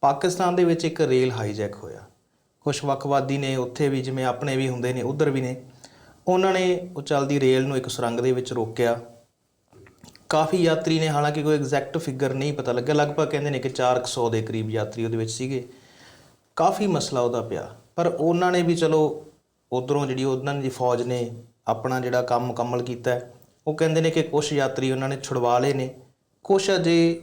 ਪਾਕਿਸਤਾਨ ਦੇ ਵਿੱਚ ਇੱਕ ਰੇਲ ਹਾਈਜੈਕ ਹੋਇਆ। ਕੁਝ ਵੱਖਵਾਦੀ ਨੇ ਉੱਥੇ ਵੀ, ਜਿਵੇਂ ਆਪਣੇ ਵੀ ਹੁੰਦੇ ਨੇ, ਉਧਰ ਵੀ ਨੇ, ਉਹਨਾਂ ਨੇ ਉਹ ਚੱਲਦੀ ਰੇਲ ਨੂੰ ਇੱਕ ਸੁਰੰਗ ਦੇ ਵਿੱਚ ਰੋਕਿਆ। ਕਾਫੀ ਯਾਤਰੀ ਨੇ, ਹਾਲਾਂਕਿ ਕੋਈ ਐਗਜ਼ੈਕਟ ਫਿਗਰ ਨਹੀਂ ਪਤਾ ਲੱਗਿਆ। ਲਗਭਗ ਕਹਿੰਦੇ ਨੇ ਕਿ 400 ਦੇ ਕਰੀਬ ਯਾਤਰੀ ਉਹਦੇ ਵਿੱਚ ਸੀਗੇ। ਕਾਫੀ ਮਸਲਾ ਉਹਦਾ ਪਿਆ। ਪਰ ਉਹਨਾਂ ਨੇ ਵੀ ਚਲੋ, ਉਧਰੋਂ ਜਿਹੜੀ ਉਹਨਾਂ ਦੀ ਫੌਜ ਨੇ ਆਪਣਾ ਜਿਹੜਾ ਕੰਮ ਮੁਕੰਮਲ ਕੀਤਾ ਉਹ ਕਹਿੰਦੇ ਨੇ ਕਿ ਕੁਝ ਯਾਤਰੀ ਉਹਨਾਂ ਨੇ ਛੁਡਵਾ ਲਏ ਨੇ। ਕੁਝ ਅਜੇ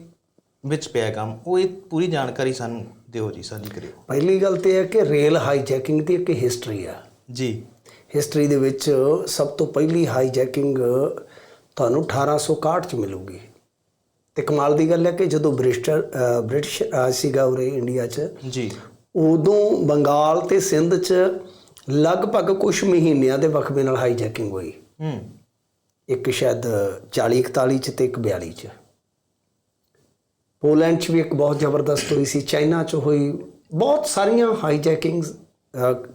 ਵਿੱਚ ਪਿਆ ਕੰਮ ਉਹ ਇਹ ਪੂਰੀ ਜਾਣਕਾਰੀ ਸਾਨੂੰ ਦਿਓ ਜੀ ਸਾਡੀ ਕਰਿਓ। ਪਹਿਲੀ ਗੱਲ ਤੇ ਹੈ ਕਿ ਰੇਲ ਹਾਈਜੈਕਿੰਗ ਦੀ ਇੱਕ ਹਿਸਟਰੀ ਆ। ਜੀ। ਹਿਸਟਰੀ ਦੇ ਵਿੱਚ ਸਭ ਤੋਂ ਪਹਿਲੀ ਹਾਈਜੈਕਿੰਗ ਤੁਹਾਨੂੰ 1861 ਚ ਮਿਲੂਗੀ। ਤੇ ਕਮਾਲ ਦੀ ਗੱਲ ਹੈ ਕਿ ਜਦੋਂ ਬ੍ਰਿਟਿਸ਼ਰ ਬ੍ਰਿਟਿਸ਼ ਰਾਜ ਸੀਗਾ ਉਰੇ ਇੰਡੀਆ 'ਚ ਜੀ। ਉਦੋਂ ਬੰਗਾਲ ਤੇ ਸਿੰਧ 'ਚ ਲਗਭਗ ਕੁਝ ਮਹੀਨਿਆਂ ਦੇ ਵਕਫੇ ਨਾਲ ਹਾਈਜੈਕਿੰਗ ਹੋਈ। ਹੂੰ। ਇੱਕ ਸ਼ਾਇਦ 40 41 ਚ ਤੇ ਇੱਕ 42 ਚ। ਪੋਲੈਂਡ ਚ ਵੀ ਇੱਕ ਬਹੁਤ ਜ਼ਬਰਦਸਤ ਹੋਈ ਸੀ ਚਾਈਨਾ ਚ ਹੋਈ ਬਹੁਤ ਸਾਰੀਆਂ ਹਾਈਜੈਕਿੰਗਸ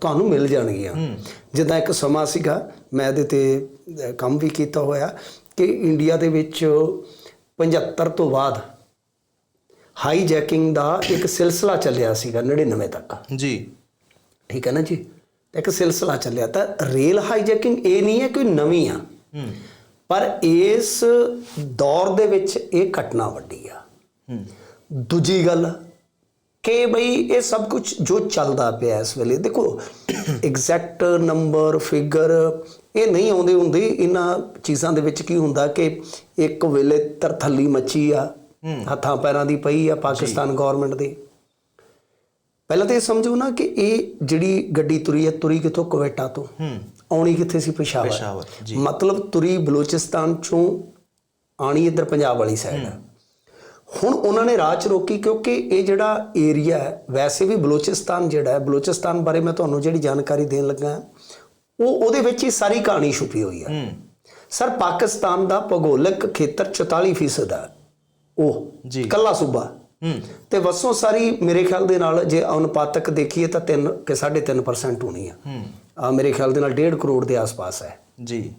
ਤੁਹਾਨੂੰ ਮਿਲ ਜਾਣਗੀਆਂ। ਜਿੱਦਾਂ ਇੱਕ ਸਮਾਂ ਸੀਗਾ ਮੈਂ ਇਹਦੇ ਤੇ ਕੰਮ ਵੀ ਕੀਤਾ ਹੋਇਆ ਕਿ ਇੰਡੀਆ ਦੇ ਵਿੱਚ 75 ਤੋਂ ਬਾਅਦ ਹਾਈਜੈਕਿੰਗ ਦਾ ਇੱਕ ਸਿਲਸਿਲਾ ਚੱਲਿਆ ਸੀਗਾ 99 ਤੱਕ। ਜੀ। ਠੀਕ ਹੈ ਨਾ ਜੀ? ਇੱਕ ਸਿਲਸਿਲਾ ਚੱਲਿਆ। ਤਾਂ ਰੇਲ ਹਾਈਜੈਕਿੰਗ ਇਹ ਨਹੀਂ ਹੈ ਕੋਈ ਨਵੀਂ ਆ। ਪਰ ਇਸ ਦੌਰ ਦੇ ਵਿੱਚ ਇਹ ਘਟਨਾ ਵੱਡੀ ਆ। ਦੂਜੀ ਗੱਲ ਕਿ ਬਈ ਇਹ ਸਭ ਕੁਝ ਜੋ ਚੱਲਦਾ ਪਿਆ ਇਸ ਵੇਲੇ ਦੇਖੋ ਐਗਜ਼ੈਕਟ ਨੰਬਰ ਫਿਗਰ ਇਹ ਨਹੀਂ ਆਉਂਦੇ ਹੁੰਦੇ। ਇਹਨਾਂ ਚੀਜ਼ਾਂ ਦੇ ਵਿੱਚ ਕੀ ਹੁੰਦਾ ਕਿ ਇੱਕ ਵੇਲੇ ਤਰਥੱਲੀ ਮੱਚੀ ਆ ਹੱਥਾਂ ਪੈਰਾਂ ਦੀ ਪਈ ਆ ਪਾਕਿਸਤਾਨ ਗਵਰਨਮੈਂਟ ਦੀ। ਪਹਿਲਾਂ ਤਾਂ ਇਹ ਸਮਝੋ ਨਾ ਕਿ ਇਹ ਜਿਹੜੀ ਗੱਡੀ ਤੁਰੀ ਹੈ ਤੁਰੀ ਕਿੱਥੋਂ? ਕੁਵੈਟਾ ਤੋਂ। ਆਉਣੀ ਕਿੱਥੇ ਸੀ? ਪਿਸ਼ਾਵਰ। ਮਤਲਬ ਤੁਰੀ ਬਲੂਚਿਸਤਾਨ ਚੋਂ ਆਣੀ ਇੱਧਰ ਪੰਜਾਬ ਵਾਲੀ ਸਾਈਡ ਹੁਣ ਉਹਨਾਂ ਨੇ ਰਾਹ ਚ ਰੋਕੀ ਕਿਉਂਕਿ ਇਹ ਜਿਹੜਾ ਏਰੀਆ ਹੈ ਵੈਸੇ ਵੀ ਬਲੂਚਿਸਤਾਨ ਜਿਹੜਾ ਹੈ ਬਲੂਚਿਸਤਾਨ ਬਾਰੇ ਮੈਂ ਤੁਹਾਨੂੰ ਜਿਹੜੀ ਜਾਣਕਾਰੀ ਦੇਣ ਲੱਗਾ ਉਹ ਉਹਦੇ ਵਿੱਚ ਹੀ ਸਾਰੀ ਕਹਾਣੀ ਛੁਪੀ ਹੋਈ ਹੈ। ਸਰ ਪਾਕਿਸਤਾਨ ਦਾ ਭੂਗੋਲਿਕ ਖੇਤਰ 44% ਹੈ। ਉਹ ਜੀ। ਕੱਲਾ ਸੂਬਾ। ਤੇ ਵਸੋਂ ਸਾਰੀ ਮੇਰੇ ਖਿਆਲ ਦੇ ਨਾਲ ਜੇ ਅਨੁਪਾਤਕ ਦੇਖੀਏ ਤਾਂ 3 ਕਿ 3.5% ਹੋਣੀ ਆ ਆ ਮੇਰੇ ਖਿਆਲ ਦੇ ਨਾਲ 1.5 ਕਰੋੜ ਦੇ ਆਸ-ਪਾਸ ਹੈ। ਜੀ।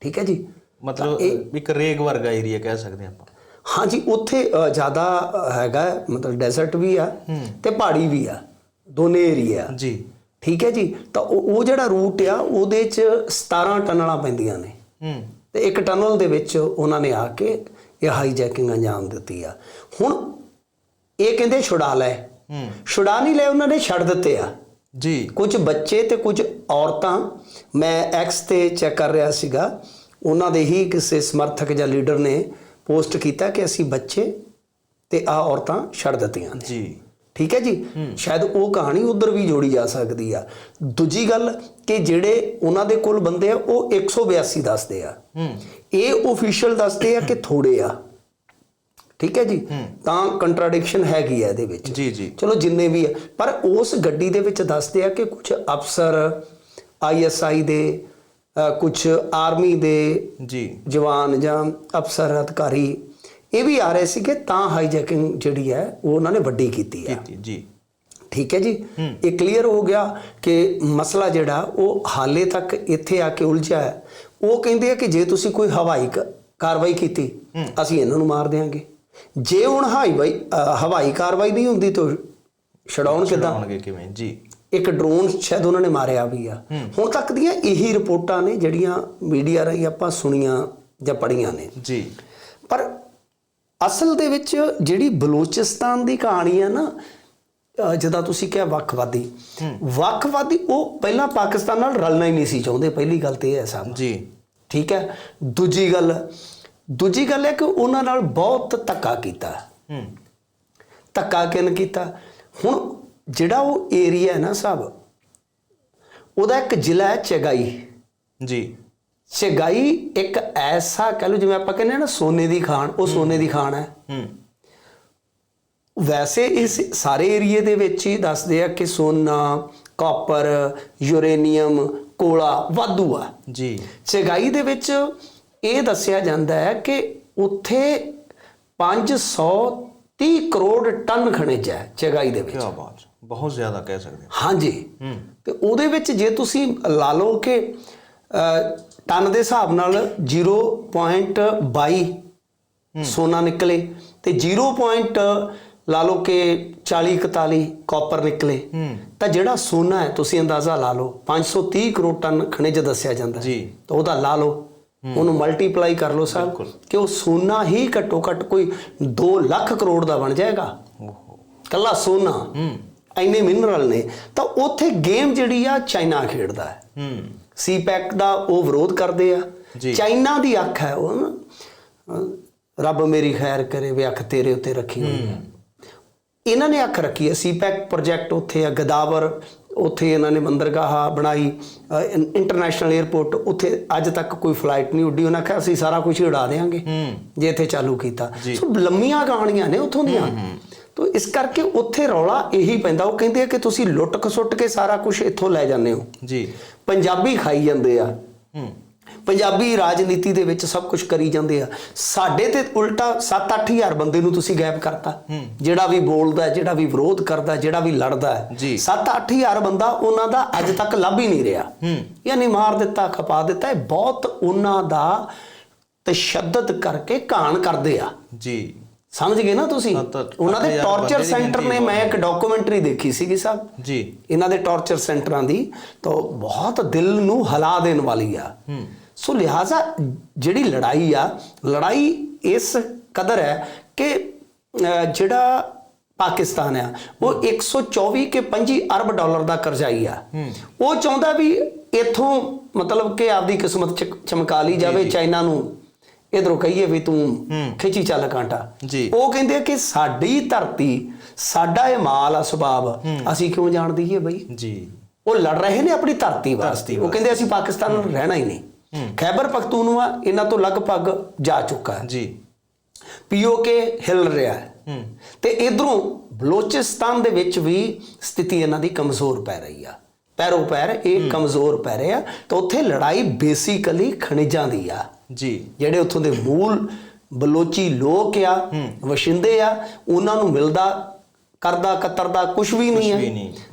ਠੀਕ ਹੈ ਜੀ? ਮਤਲਬ ਇੱਕ ਰੇਗ ਵਰਗਾ ਏਰੀਆ ਕਹਿ ਸਕਦੇ ਆਪਾਂ। ਹਾਂਜੀ ਉੱਥੇ ਜ਼ਿਆਦਾ ਹੈਗਾ ਮਤਲਬ ਡੈਜ਼ਰਟ ਵੀ ਆ ਤੇ ਪਹਾੜੀ ਵੀ ਆ ਦੋਨੇ ਏਰੀਆ ਜੀ। ਠੀਕ ਹੈ ਜੀ? ਤਾਂ ਉਹ ਉਹ ਜਿਹੜਾ ਰੂਟ ਆ ਉਹਦੇ ਚ 17 ਟਨਲਾਂ ਪੈਂਦੀਆਂ ਨੇ। ਹੂੰ। ਤੇ ਇੱਕ ਟਨਲ ਦੇ ਵਿੱਚ ਉਹਨਾਂ ਨੇ ਆ ਕੇ ਇਹ ਹਾਈਜੈਕਿੰਗ ਅੰਜਾਮ ਦਿੱਤੀ ਆ ਹੁਣ ਇਹ ਕਹਿੰਦੇ ਛੁਡਾ ਲੈ। ਹੂੰ। ਛੁਡਾ ਨਹੀਂ ਲੈ ਉਹਨਾਂ ਨੇ ਛੱਡ ਦਿੱਤੇ ਆ। ਜੀ। ਕੁਝ ਬੱਚੇ ਤੇ ਕੁਝ ਔਰਤਾਂ ਮੈਂ ਐਕਸ ਤੇ ਚੈੱਕ ਕਰ ਰਿਹਾ ਸੀਗਾ ਉਹਨਾਂ ਦੇ ਹੀ ਕਿਸੇ ਸਮਰਥਕ ਜਾਂ ਲੀਡਰ ਨੇ ਪੋਸਟ ਕੀਤਾ ਕਿ ਅਸੀਂ ਬੱਚੇ ਤੇ ਆ ਔਰਤਾਂ ਛੱਡ ਦਿੱਤੀਆਂ ਨੇ। ਜੀ। ਠੀਕ ਹੈ ਜੀ? ਸ਼ਾਇਦ ਉਹ ਕਹਾਣੀ ਉਧਰ ਵੀ ਜੋੜੀ ਜਾ ਸਕਦੀ ਆ। ਦੂਜੀ ਗੱਲ ਕਿ ਜਿਹੜੇ ਉਹਨਾਂ ਦੇ ਕੋਲ ਬੰਦੇ ਆ ਉਹ 182 ਦੱਸਦੇ ਆ। ਇਹ ਅਫੀਸ਼ੀਅਲ ਦੱਸਦੇ ਆ ਕਿ ਥੋੜੇ ਆ। ਠੀਕ ਹੈ ਜੀ? ਤਾਂ ਕੰਟਰਡਿਕਸ਼ਨ ਹੈਗੀ ਆ ਇਹਦੇ ਵਿੱਚ। ਜੀ ਜੀ। ਚਲੋ ਜਿੰਨੇ ਵੀ ਆ। ਪਰ ਉਸ ਗੱਡੀ ਦੇ ਵਿੱਚ ਦੱਸਦੇ ਆ ਕਿ ਕੁਝ ਅਫਸਰ ਆਈਐਸਆਈ ਦੇ ਕੁਝ ਆਰਮੀ ਦੇ ਜੀ। ਜਵਾਨ ਜਾਂ ਅਫਸਰ ਅਧਿਕਾਰੀ ਇਹ ਵੀ ਆ ਰਹੇ ਸੀਗੇ ਤਾਂ ਹਾਈਜੈਕਿੰਗ ਜਿਹੜੀ ਹੈ ਉਹ ਉਹਨਾਂ ਨੇ ਵੱਡੀ ਕੀਤੀ ਹੈ। ਕੀਤੀ ਜੀ। ਠੀਕ ਹੈ ਜੀ? ਇਹ ਕਲੀਅਰ ਹੋ ਗਿਆ ਕਿ ਮਸਲਾ ਜਿਹੜਾ ਉਹ ਹਾਲੇ ਤੱਕ ਇੱਥੇ ਆ ਕੇ ਉਲਝਿਆ ਹੈ। ਉਹ ਕਹਿੰਦੇ ਆ ਕਿ ਜੇ ਤੁਸੀਂ ਕੋਈ ਹਵਾਈ ਕਾਰਵਾਈ ਕੀਤੀ ਅਸੀਂ ਇਹਨਾਂ ਨੂੰ ਮਾਰ ਦੇਵਾਂਗੇ ਜੇ ਹੁਣ ਹਾਈਵਾਈ ਅ, ਹਵਾਈ ਕਾਰਵਾਈ ਨਹੀਂ ਹੁੰਦੀ ਤਾਂ ਛਡਾਉਣ ਕਿਦਾਂ ਆਉਣਗੇ ਕਿਵੇਂ? ਜੀ। ਇੱਕ ਡਰੋਨ ਸ਼ਾਇਦ ਉਹਨਾਂ ਨੇ ਮਾਰਿਆ ਵੀ ਆ। ਹੁਣ ਤੱਕ ਦੀਆਂ ਇਹੀ ਰਿਪੋਰਟਾਂ ਨੇ ਜਿਹੜੀਆਂ ਮੀਡੀਆ ਰਾਹੀਂ ਆਪਾਂ ਸੁਣੀਆਂ ਜਾਂ ਪੜ੍ਹੀਆਂ ਨੇ। ਜੀ। ਪਰ ਅਸਲ ਦੇ ਵਿੱਚ ਜਿਹੜੀ ਬਲੋਚਿਸਤਾਨ ਦੀ ਕਹਾਣੀ ਹੈ ਨਾ ਜਿੱਦਾਂ ਤੁਸੀਂ ਕਿਹਾ ਵੱਖਵਾਦੀ ਵੱਖਵਾਦੀ ਉਹ ਪਹਿਲਾਂ ਪਾਕਿਸਤਾਨ ਨਾਲ ਰਲਣਾ ਹੀ ਨਹੀਂ ਸੀ ਚਾਹੁੰਦੇ ਪਹਿਲੀ ਗੱਲ ਤੇ ਇਹ ਹੈ ਸਾਹਿਬ ਜੀ। ਠੀਕ ਹੈ? ਦੂਜੀ ਗੱਲ ਦੂਜੀ ਗੱਲ ਹੈ ਕਿ ਉਹਨਾਂ ਨਾਲ ਬਹੁਤ ਧੱਕਾ ਕੀਤਾ। ਹੂੰ। ਧੱਕਾ ਕਿਨ ਕੀਤਾ? ਹੁਣ ਜਿਹੜਾ ਉਹ ਏਰੀਆ ਹੈ ਨਾ ਸਾਹਿਬ ਉਹਦਾ ਇੱਕ ਜ਼ਿਲ੍ਹਾ ਹੈ ਚਗਾਈ। ਜੀ। ਚਗਾਈ ਇੱਕ ਐਸਾ ਕਹ ਲਓ ਜਿਵੇਂ ਆਪਾਂ ਕਹਿੰਦੇ ਆ ਨਾ ਸੋਨੇ ਦੀ ਖਾਨ ਉਹ ਸੋਨੇ ਦੀ ਖਾਨ ਹੈ। ਹੂੰ। ਵੈਸੇ ਇਸ ਸਾਰੇ ਏਰੀਏ ਦੇ ਵਿੱਚ ਹੀ ਦੱਸਦੇ ਆ ਕਿ ਸੋਨਾ ਕਾਪਰ ਯੂਰੇਨੀਅਮ ਕੋਲਾ ਵਾਧੂ ਆ। ਜੀ। ਚਗਾਈ ਦੇ ਵਿੱਚ ਇਹ ਦੱਸਿਆ ਜਾਂਦਾ ਹੈ ਕਿ ਉੱਥੇ 530 ਕਰੋੜ ਟਨ ਖਣਿਜ ਹੈ ਚਗਾਈ ਦੇ ਵਿੱਚ। ਕੀ ਬਾਤ ਬਹੁਤ ਜ਼ਿਆਦਾ ਕਹਿ ਸਕਦੇ ਹਾਂ। ਹਾਂਜੀ। ਤੇ ਉਹਦੇ ਵਿੱਚ ਜੇ ਤੁਸੀਂ ਲਾ ਲਓ ਕਿ ਟਨ ਦੇ ਹਿਸਾਬ ਨਾਲ 0.22 ਸੋਨਾ ਨਿਕਲੇ ਤੇ ਲਾ ਲਓ ਕਿ 40 41 ਕਾਪਰ ਨਿਕਲੇ ਤਾਂ ਜਿਹੜਾ ਸੋਨਾ ਹੈ ਤੁਸੀਂ ਅੰਦਾਜ਼ਾ ਲਾ ਲਓ 530 ਕਰੋੜ ਟਨ ਖਣਿਜ ਦੱਸਿਆ ਜਾਂਦਾ ਹੈ। ਜੀ। ਤਾਂ ਉਹਦਾ ਲਾ ਲਓ। ਉਹਨੂੰ ਮਲਟੀਪਲਾਈ ਕਰ ਲਓ ਸਾਹਿਬ। ਕਿ ਉਹ ਸੋਨਾ ਹੀ ਘੱਟੋ ਘੱਟ ਕੋਈ 2 ਲੱਖ ਕਰੋੜ ਦਾ ਬਣ ਜਾਏਗਾ। ਕੱਲਾ ਸੋਨਾ। ਇੰਨੇ ਮਿਨਰਲ ਨੇ। ਤਾਂ ਉੱਥੇ ਗੇਮ ਜਿਹੜੀ ਆ ਚਾਈਨਾ ਖੇਡਦਾ ਹੈ। ਹੂੰ। ਸੀਪੈਕ ਦਾ ਉਹ ਵਿਰੋਧ ਕਰਦੇ ਆ। ਚਾਈਨਾ ਦੀ ਅੱਖ ਹੈ ਉਹ ਰੱਬ ਮੇਰੀ ਖੈਰ ਕਰੇ ਵੀ ਅੱਖ ਤੇਰੇ ਉੱਤੇ ਰੱਖੀ ਹੋਈ ਹੈ। ਇਹਨਾਂ ਨੇ ਅੱਖ ਰੱਖੀ ਹੈ। ਸੀਪੈਕ ਪ੍ਰੋਜੈਕਟ ਉੱਥੇ ਆ ਗਦਾਵਰ। ਉੱਥੇ ਇਹਨਾਂ ਨੇ ਬੰਦਰਗਾਹ ਬਣਾਈ ਇੰਟਰਨੈਸ਼ਨਲ 에ਅਰਪੋਰਟ ਉੱਥੇ ਅੱਜ ਤੱਕ ਕੋਈ ਫਲਾਈਟ ਨਹੀਂ ਉੱਡੀ। ਉਹਨਾਂ ਕਿਹਾ ਅਸੀਂ ਸਾਰਾ ਕੁਝ ਉਡਾ ਦੇਵਾਂਗੇ ਹੂੰ। ਜੇ ਇੱਥੇ ਚਾਲੂ ਕੀਤਾ। ਸੋ ਲੰਮੀਆਂ ਕਹਾਣੀਆਂ ਨੇ ਉੱਥੋਂ ਦੀਆਂ। ਤੋ ਇਸ ਕਰਕੇ ਉੱਥੇ ਰੌਲਾ ਇਹੀ ਪੈਂਦਾ। ਉਹ ਕਹਿੰਦੇ ਆ ਕਿ ਤੁਸੀਂ ਲੁੱਟ ਖਸੁੱਟ ਕੇ ਸਾਰਾ ਕੁਝ ਇੱਥੋਂ ਲੈ ਜਾਂਦੇ ਹੋ। ਜੀ। ਪੰਜਾਬੀ ਖਾਈ ਜਾਂਦੇ ਆ। ਹੂੰ। ਪੰਜਾਬੀ ਰਾਜਨੀਤੀ ਦੇ ਵਿੱਚ ਸਭ ਕੁਝ ਕਰੀ ਜਾਂਦੇ ਆ। ਸਾਡੇ ਤੇ ਉਲਟਾ 7-8000 ਬੰਦੇ ਨੂੰ ਤੁਸੀਂ ਗਾਇਬ ਕਰਤਾ। ਜਿਹੜਾ ਵੀ ਬੋਲਦਾ ਜਿਹੜਾ ਵੀ ਵਿਰੋਧ ਕਰਦਾ ਜਿਹੜਾ ਵੀ ਲੜਦਾ ਹੈ ਜੀ। 7-8000 ਬੰਦਾ ਉਹਨਾਂ ਦਾ ਅੱਜ ਤੱਕ ਲੱਭ ਹੀ ਨਹੀਂ ਰਿਹਾ। ਯਾਨੀ ਮਾਰ ਦਿੱਤਾ ਖਪਾ ਦਿੱਤਾ ਇਹ ਬਹੁਤ ਉਹਨਾਂ ਦਾ ਤਸ਼ੱਦਦ ਕਰਕੇ ਕਾਣ ਕਰਦੇ ਆ। ਜੀ। ਸਮਝ ਗਏ ਨਾ ਤੁਸੀਂ? ਉਹਨਾਂ ਦੇ ਟੌਰਚਰ ਸੈਂਟਰ ਨੇ ਮੈਂ ਇੱਕ ਡਾਕੂਮੈਂਟਰੀ ਦੇਖੀ ਸੀਗੀ ਸਾਹਿਬ ਜੀ। ਇਹਨਾਂ ਦੇ ਟੌਰਚਰ ਸੈਂਟਰਾਂ ਦੀ ਤਾਂ ਬਹੁਤ ਦਿਲ ਨੂੰ ਹਿਲਾ ਦੇਣ ਵਾਲੀ ਆ। ਹੂੰ। ਸੋ ਲਿਹਾਜ਼ਾ ਜਿਹੜੀ ਲੜਾਈ ਆ ਲੜਾਈ ਇਸ ਕਦਰ ਹੈ ਕਿ ਜਿਹੜਾ ਪਾਕਿਸਤਾਨ ਆ ਉਹ 124 ਕੇ 25 ਅਰਬ ਡਾਲਰ ਦਾ ਕਰਜ਼ਾਈ ਆ। ਉਹ ਚਾਹੁੰਦਾ ਵੀ ਇਥੋਂ ਮਤਲਬ ਕਿ ਆਪਦੀ ਕਿਸਮਤ ਚਮਕਾ ਲਈ ਜਾਵੇ ਚਾਈਨਾ ਨੂੰ। ਇਧਰੋਂ ਕਹੀਏ ਵੀ ਤੂੰ ਖਿੱਚੀ ਚੱਲ ਕਾਂਟਾ। ਉਹ ਕਹਿੰਦੇ ਕਿ ਸਾਡੀ ਧਰਤੀ ਸਾਡਾ ਇਹ ਮਾਲ ਆ ਸੁਭਾਵ ਅਸੀਂ ਕਿਉਂ ਜਾਣ ਦਈਏ ਬਈ? ਜੀ। ਉਹ ਲੜ ਰਹੇ ਨੇ ਆਪਣੀ ਧਰਤੀ ਵਾਸਤੇ। ਉਹ ਕਹਿੰਦੇ ਅਸੀਂ ਪਾਕਿਸਤਾਨ ਨੂੰ ਰਹਿਣਾ ਹੀ ਨਹੀਂ। ਖੈਬਰ ਪਖਤੂਨਵਾ ਇਹਨਾਂ ਤੋਂ ਲਗਭਗ ਜਾ ਚੁੱਕਾ ਹੈ। ਜੀ। ਪੀਓਕੇ ਹਿਲ ਰਿਹਾ ਹੈ। ਤੇ ਇਧਰੋਂ ਬਲੋਚਿਸਤਾਨ ਦੇ ਵਿੱਚ ਵੀ ਸਥਿਤੀ ਇਹਨਾਂ ਦੀ ਕਮਜ਼ੋਰ ਪੈ ਰਹੀ ਆ। ਪੈਰੋ ਪੈਰ ਇਹ ਕਮਜ਼ੋਰ ਪੈ ਰਹੇ ਆ। ਤਾਂ ਉੱਥੇ ਲੜਾਈ ਬੇਸਿਕਲੀ ਖਣਿਜਾਂ ਦੀ ਆ। ਜੀ। ਜਿਹੜੇ ਉੱਥੋਂ ਦੇ ਮੂਲ ਬਲੋਚੀ ਲੋਕ ਆ ਵਸ਼ਿੰਦੇ ਆ ਉਹਨਾਂ ਨੂੰ ਮਿਲਦਾ ਕਰਦਾ ਕਤਰਦਾ ਕੁਝ ਵੀ ਨਹੀਂ ਹੈ।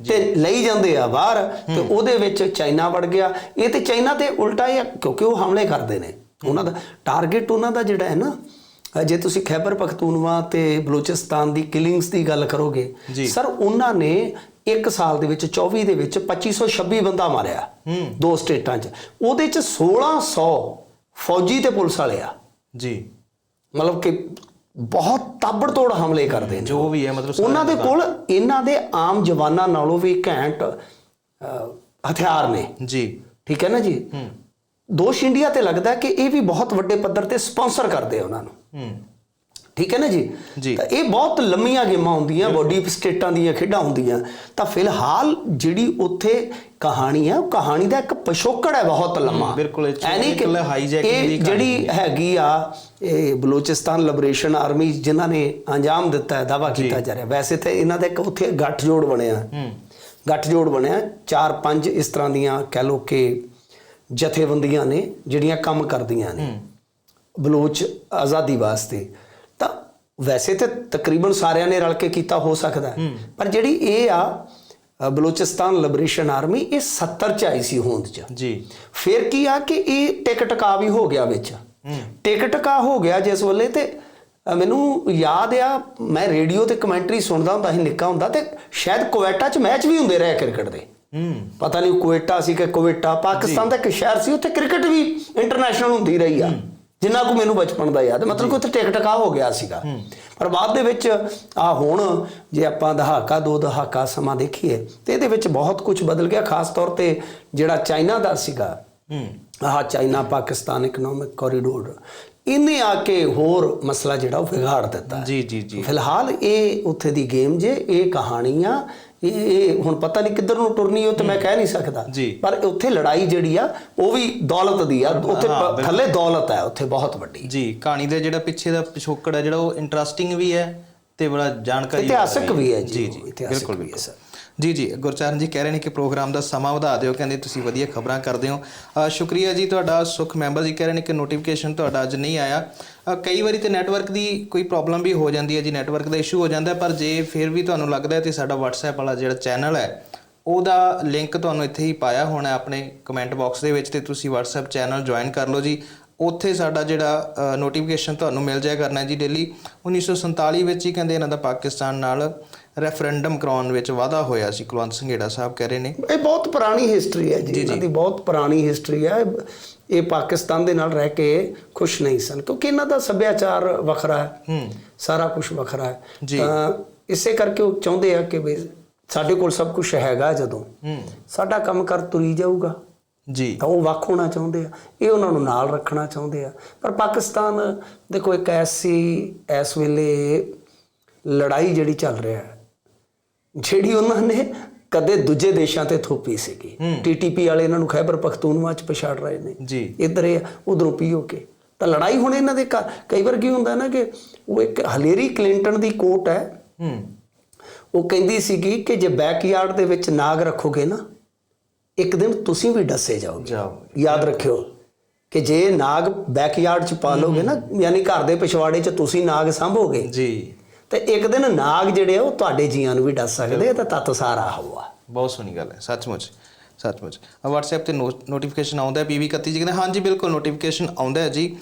ਤੇ ਲਈ ਜਾਂਦੇ ਆ ਬਾਹਰ ਤੇ ਉਹਦੇ ਵਿੱਚ ਚਾਈਨਾ ਵੜ ਗਿਆ। ਇਹ ਤੇ ਚਾਈਨਾ ਤੇ ਉਲਟਾ ਹੀ ਕਿਉਂਕਿ ਉਹ ਹਮਲੇ ਕਰਦੇ ਨੇ। ਉਹਨਾਂ ਦਾ ਟਾਰਗੇਟ ਉਹਨਾਂ ਦਾ ਜਿਹੜਾ ਹੈ ਨਾ ਜੇ ਤੁਸੀਂ ਖੈਬਰ ਪਖਤੂਨਵਾ ਤੇ ਬਲੋਚਿਸਤਾਨ ਦੀ ਕਿਲਿੰਗਸ ਦੀ ਗੱਲ ਕਰੋਗੇ। ਸਰ ਉਹਨਾਂ ਨੇ ਇੱਕ ਸਾਲ ਦੇ ਵਿੱਚ 24 ਦੇ ਵਿੱਚ 2526 ਬੰਦਾ ਮਾਰਿਆ। ਦੋ ਸਟੇਟਾਂ 'ਚ। ਉਹਦੇ 'ਚ 1600 ਫੌਜੀ ਤੇ ਪੁਲਿਸ ਵਾਲੇ ਆ। ਜੀ। ਮਤਲਬ ਕਿ ਬਹੁਤ ਤਾਬੜਤੋੜ ਹਮਲੇ ਕਰਦੇ ਨੇ। ਜੋ ਵੀ ਹੈ ਮਤਲਬ ਉਹਨਾਂ ਦੇ ਕੋਲ ਇਹਨਾਂ ਦੇ ਆਮ ਜਵਾਨਾਂ ਨਾਲੋਂ ਵੀ ਘੈਂਟ ਹਥਿਆਰ ਨੇ। ਜੀ। ਠੀਕ ਹੈ ਨਾ ਜੀ? ਹੂੰ। ਦੋਸ਼ ਇੰਡੀਆ ਤੇ ਲੱਗਦਾ ਕਿ ਇਹ ਵੀ ਬਹੁਤ ਵੱਡੇ ਪੱਧਰ ਤੇ ਸਪਾਂਸਰ ਕਰਦੇ ਆ ਉਹਨਾਂ ਨੂੰ। ਹੂੰ। ਠੀਕ ਹੈ ਨਾ ਜੀ। ਤਾਂ ਇਹ ਬਹੁਤ ਲੰਮੀਆਂ ਗੇਮਾਂ ਹੁੰਦੀਆਂ ਬੋਡੀ ਸਟੇਟਾਂ ਦੀਆਂ ਖੇਡਾਂ ਹੁੰਦੀਆਂ। ਤਾਂ ਫਿਲਹਾਲ ਜਿਹੜੀ ਉੱਥੇ ਕਹਾਣੀ ਹੈ ਉਹ ਕਹਾਣੀ ਦਾ ਇੱਕ ਪਿਛੋਕੜ ਹੈ ਬਹੁਤ ਲੰਮਾ। ਬਿਲਕੁਲ, ਇਹ ਇਹ ਦੀ ਜਿਹੜੀ ਹੈਗੀ ਆ ਇਹ ਬਲੋਚਿਸਤਾਨ ਲਿਬਰੇਸ਼ਨ ਆਰਮੀ ਜਿਨ੍ਹਾਂ ਨੇ ਅੰਜਾਮ ਦਿੱਤਾ ਹੈ ਦਾਵਾ ਕੀਤਾ ਜਾ ਰਿਹਾ। ਵੈਸੇ ਤਾਂ ਇਹਨਾਂ ਦਾ ਇੱਕ ਉੱਥੇ ਗੱਠਜੋੜ ਬਣਿਆ। ਹੂੰ। ਗੱਠਜੋੜ ਬਣਿਆ। ਚਾਰ ਪੰਜ ਇਸ ਤਰ੍ਹਾਂ ਦੀਆਂ ਕਹਿ ਲੋ ਕਿ ਜਥੇਬੰਦੀਆਂ ਨੇ ਜਿਹੜੀਆਂ ਕੰਮ ਕਰਦੀਆਂ ਨੇ। ਬਲੋਚ ਆਜ਼ਾਦੀ ਵਾਸਤੇ। ਵੈਸੇ ਤੇ ਤਕਰੀਬਨ ਸਾਰਿਆਂ ਨੇ ਰਲ ਕੇ ਕੀਤਾ ਹੋ ਸਕਦਾ ਹੈ। ਪਰ ਜਿਹੜੀ ਇਹ ਆ ਬਲੋਚਿਸਤਾਨ ਲਿਬਰੇਸ਼ਨ ਆਰਮੀ ਇਹ 70 ਚ ਆਈ ਸੀ ਹੋਂਦ ਚ। ਜੀ। ਫਿਰ ਕੀ ਆ ਕਿ ਇਹ ਟਿਕਟਕਾ ਵੀ ਹੋ ਗਿਆ ਵਿੱਚ। ਟਿਕਟਕਾ ਹੋ ਗਿਆ ਜਿਸ ਵੇਲੇ ਤੇ ਮੈਨੂੰ ਯਾਦ ਆ ਮੈਂ ਰੇਡੀਓ ਤੇ ਕਮੈਂਟਰੀ ਸੁਣਦਾ ਹੁੰਦਾ ਸੀ ਨਿੱਕਾ ਹੁੰਦਾ ਤੇ ਸ਼ਾਇਦ ਕੁਵੈਟਾ ਚ ਮੈਚ ਵੀ ਹੁੰਦੇ ਰਹੇ ਕ੍ਰਿਕਟ ਦੇ। ਹੂੰ। ਪਤਾ ਨਹੀਂ ਕੁਵੇਟਾ ਸੀ ਕਿ ਕੁਵੇਟਾ ਪਾਕਿਸਤਾਨ ਦਾ ਇੱਕ ਸ਼ਹਿਰ ਸੀ ਉੱਥੇ ਕ੍ਰਿਕਟ ਵੀ ਇੰਟਰਨੈਸ਼ਨਲ ਹੁੰਦੀ ਰਹੀ ਆ। ਜਿੰਨਾ ਕੁ ਮੈਨੂੰ ਬਚਪਨ ਦਾ ਯਾਦ। ਮਤਲਬ ਕਿ ਉੱਥੇ ਟਿਕਟਕਾ ਹੋ ਗਿਆ ਸੀਗਾ। ਪਰ ਬਾਅਦ ਦੇ ਵਿੱਚ ਆ ਹੁਣ ਜੇ ਆਪਾਂ ਦਹਾਕਾ ਦੋ ਦਹਾਕਾ ਸਮਾਂ ਦੇਖੀਏ ਤੇ ਇਹਦੇ ਵਿੱਚ ਬਹੁਤ ਕੁਝ ਬਦਲ ਗਿਆ ਖਾਸ ਤੌਰ ਤੇ ਜਿਹੜਾ ਚਾਈਨਾ ਦਾ ਸੀਗਾ। ਆਹ ਚਾਈਨਾ ਪਾਕਿਸਤਾਨ ਇਕਨੋਮਿਕ ਕੋਰੀਡੋਰ ਇਹਨੇ ਆ ਕੇ ਹੋਰ ਮਸਲਾ ਜਿਹੜਾ ਉਹ ਵਿਗਾੜ ਦਿੱਤਾ। ਜੀ ਜੀ ਜੀ। ਫਿਲਹਾਲ ਇਹ ਉੱਥੇ ਦੀ ਗੇਮ ਜੇ ਇਹ ਕਹਾਣੀਆਂ ਇਹ ਹੁਣ ਪਤਾ ਨਹੀਂ ਕਿੱਧਰ ਨੂੰ ਟੁਰਨੀ ਉਹ ਤੇ ਮੈਂ ਕਹਿ ਨਹੀਂ ਸਕਦਾ। ਪਰ ਉੱਥੇ ਲੜਾਈ ਜਿਹੜੀ ਆ ਉਹ ਵੀ ਦੌਲਤ ਦੀ ਆ। ਉੱਥੇ ਥੱਲੇ ਦੌਲਤ ਹੈ ਉੱਥੇ ਬਹੁਤ ਵੱਡੀ। ਜੀ ਕਹਾਣੀ ਦਾ ਜਿਹੜਾ ਪਿੱਛੇ ਦਾ ਪਿਛੋਕੜ ਹੈ ਜਿਹੜਾ ਉਹ ਇੰਟਰਸਟਿੰਗ ਵੀ ਹੈ ਤੇ ਬੜਾ ਜਾਣਕਾਰੀ ਇਤਿਹਾਸਕ ਵੀ ਹੈ। ਜੀ ਜੀ ਬਿਲਕੁਲ ਵੀ ਹੈ ਬਿਲਕੁਲ। ਸਰ। ਜੀ ਜੀ, ਗੁਰਚਰਨ ਜੀ ਕਹਿ ਰਹੇ ਨੇ ਕਿ ਪ੍ਰੋਗਰਾਮ ਦਾ ਸਮਾਂ ਵਧਾ ਦਿਓ, ਕਹਿੰਦੇ ਤੁਸੀਂ ਵਧੀਆ ਖਬਰਾਂ ਕਰਦੇ ਹੋ। ਸ਼ੁਕਰੀਆ ਜੀ ਤੁਹਾਡਾ, ਸੁਖ ਮੈਂਬਰ ਜੀ ਕਹਿ ਰਹੇ ਨੇ ਕਿ ਨੋਟੀਫਿਕੇਸ਼ਨ ਤੁਹਾਡਾ ਅੱਜ ਨਹੀਂ ਆਇਆ। ਕਈ ਵਾਰੀ ਤੇ ਨੈਟਵਰਕ ਦੀ ਕੋਈ ਪ੍ਰੋਬਲਮ ਵੀ ਹੋ ਜਾਂਦੀ ਹੈ ਜੀ ਨੈਟਵਰਕ ਦਾ ਇਸ਼ੂ ਹੋ ਜਾਂਦਾ ਪਰ ਜੇ ਫਿਰ ਵੀ ਤੁਹਾਨੂੰ ਲੱਗਦਾ ਹੈ ਤੇ ਸਾਡਾ WhatsApp ਵਾਲਾ ਜਿਹੜਾ ਚੈਨਲ ਹੈ, ਉਹਦਾ ਲਿੰਕ ਤੁਹਾਨੂੰ ਇੱਥੇ ਹੀ ਪਾਇਆ ਹੋਣਾ ਆਪਣੇ ਕਮੈਂਟ ਬਾਕਸ ਦੇ ਵਿੱਚ ਤੇ ਤੁਸੀਂ WhatsApp ਚੈਨਲ ਜੁਆਇਨ ਕਰ ਲਓ ਜੀ। ਉੱਥੇ ਸਾਡਾ ਜਿਹੜਾ ਨੋਟੀਫਿਕੇਸ਼ਨ ਤੁਹਾਨੂੰ ਮਿਲ ਜਾਇਆ ਕਰਨਾ ਜੀ ਡੇਲੀ 1947 ਵਿੱਚ ਹੀ ਕਹਿੰਦੇ ਇਹਨਾਂ ਦਾ ਪਾਕਿਸਤਾਨ ਨਾਲ ਰੈਫਰੈਂਡਮ ਕਰਾਉਣ ਵਿੱਚ ਵਾਅਦਾ ਹੋਇਆ ਸੀ। ਕੁਲਵੰਤ ਸਿੰਘੇੜਾ ਸਾਹਿਬ ਕਹਿ ਰਹੇ ਨੇ। ਇਹ ਬਹੁਤ ਪੁਰਾਣੀ ਹਿਸਟਰੀ ਹੈ ਜੀ। ਇਹਨਾਂ ਦੀ ਬਹੁਤ ਪੁਰਾਣੀ ਹਿਸਟਰੀ ਹੈ। ਇਹ ਪਾਕਿਸਤਾਨ ਦੇ ਨਾਲ ਰਹਿ ਕੇ ਖੁਸ਼ ਨਹੀਂ ਸਨ। ਕਿਉਂਕਿ ਇਹਨਾਂ ਦਾ ਸੱਭਿਆਚਾਰ ਵੱਖਰਾ ਹੈ। ਹੂੰ। ਸਾਰਾ ਕੁਝ ਵੱਖਰਾ ਹੈ। ਤਾਂ ਇਸੇ ਕਰਕੇ ਉਹ ਚਾਹੁੰਦੇ ਆ ਕਿ ਵੀ ਸਾਡੇ ਕੋਲ ਸਭ ਕੁਝ ਹੈਗਾ ਜਦੋਂ। ਹੂੰ। ਸਾਡਾ ਕੰਮ ਕਰ ਤੁਰੀ ਜਾਊਗਾ। ਜੀ। ਤਾਂ ਉਹ ਵੱਖ ਹੋਣਾ ਚਾਹੁੰਦੇ ਆ। ਇਹ ਉਹਨਾਂ ਨੂੰ ਨਾਲ ਰੱਖਣਾ ਚਾਹੁੰਦੇ ਆ। ਪਰ ਪਾਕਿਸਤਾਨ ਦੇਖੋ ਇੱਕ ਐਸੀ ਇਸ ਵੇਲੇ ਲੜਾਈ ਜਿਹੜੀ ਚੱਲ ਰਿਹਾ ਹੈ। ਜਿਹੜੀ ਉਹਨਾਂ ਨੇ ਕਦੇ ਦੂਜੇ ਦੇਸ਼ਾਂ ਤੇ ਥੋਪੀ ਸੀਗੀ। ਟੀਟੀਪੀ ਵਾਲੇ ਇਹਨਾਂ ਨੂੰ ਖੈਬਰ ਪਖਤੂਨਵਾ ਚ ਪਛਾੜ ਰਹੇ ਨੇ। ਜੀ। ਇੱਧਰ ਇਹ ਉਧਰੋਂ ਪੀਓਕੇ ਤਾਂ ਲੜਾਈ ਹੁਣ ਇਹਨਾਂ ਦੇ ਕਈ ਵਾਰ ਕੀ ਹੁੰਦਾ ਨਾ ਕਿ ਉਹ ਇੱਕ ਹਲੇਰੀ ਕਲਿੰਟਨ ਦੀ ਕੋਟ ਹੈ। ਹੂੰ। ਉਹ ਕਹਿੰਦੀ ਸੀਗੀ ਕਿ ਜੇ ਬੈਕਯਾਰਡ ਦੇ ਵਿੱਚ ਨਾਗ ਰੱਖੋਗੇ ਨਾ ਇੱਕ ਦਿਨ ਤੁਸੀਂ ਵੀ ਡਸੇ ਜਾਓਗੇ। ਜਾਓ ਯਾਦ ਰੱਖਿਓ ਕਿ ਜੇ ਨਾਗ ਬੈਕਯਾਰਡ ਚ ਪਾਲੋਗੇ ਨਾ ਯਾਨੀ ਘਰ ਦੇ ਪਿਛਵਾੜੇ ਚ ਤੁਸੀਂ ਨਾਗ ਸੰਭੋਗੇ। ਜੀ। ਤੇ ਇੱਕ ਦਿਨ ਨਾਗ ਜਿਹੜੇ ਆ, ਉਹ ਤੁਹਾਡੇ ਜੀਆਂ ਨੂੰ ਵੀ ਡਸ ਸਕਦੇ ਆ ਤਾਂ ਤਤ ਸਾਰਾ ਹੋਆ ਬਹੁਤ ਸੋਹਣੀ ਗੱਲ ਹੈ, ਸੱਚਮੁੱਚ ਸੱਚਮੁੱਚ। ਆ WhatsApp ਤੇ ਨੋਟੀਫਿਕੇਸ਼ਨ ਆਉਂਦਾ ਹੈ PV 31 ਜੀ ਕਹਿੰਦੇ, ਹਾਂਜੀ, ਬਿਲਕੁਲ ਨੋਟੀਫਿਕੇਸ਼ਨ ਆਉਂਦਾ ਹੈ ਜੀ।